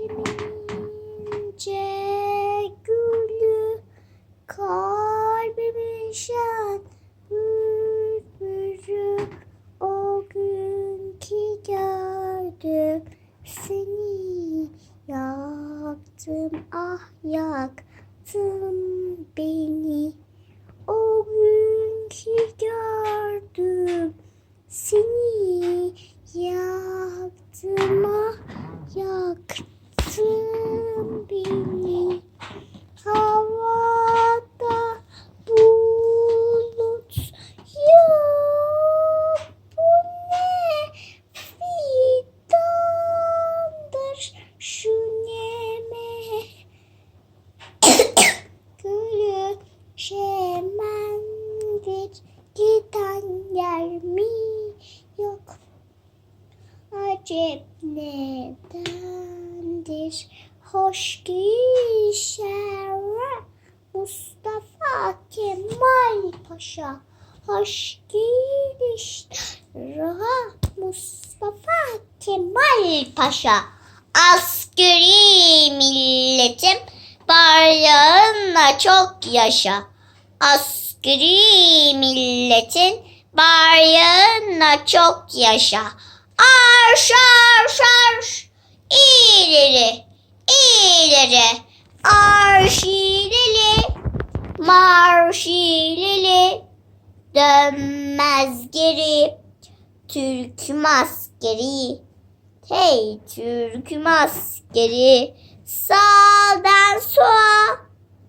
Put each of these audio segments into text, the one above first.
ince gülü kalbimin şen. Bülbülü o gün ki gördüm seni. Yaktım ah yaktım beni. O gün ki gördüm seni. Yaktım ah şu neme gülü şemendir giden yer mi yok? Acep nedendir? Hoş gişer Mustafa Kemal Paşa. Hoş gelişler Mustafa Kemal Paşa askeri milletim bayrağınla çok yaşa. Askeri milletin bayrağınla çok yaşa. Arş arş arş. İleri ileri. Arş ileri. Marş ileri. Dönmez geri. Türk askeri hey Türk askeri sağdan sola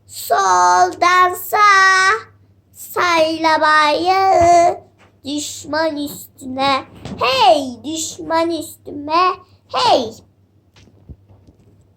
soldan sağa sayla bayağı düşman üstüne. Hey düşman üstüme hey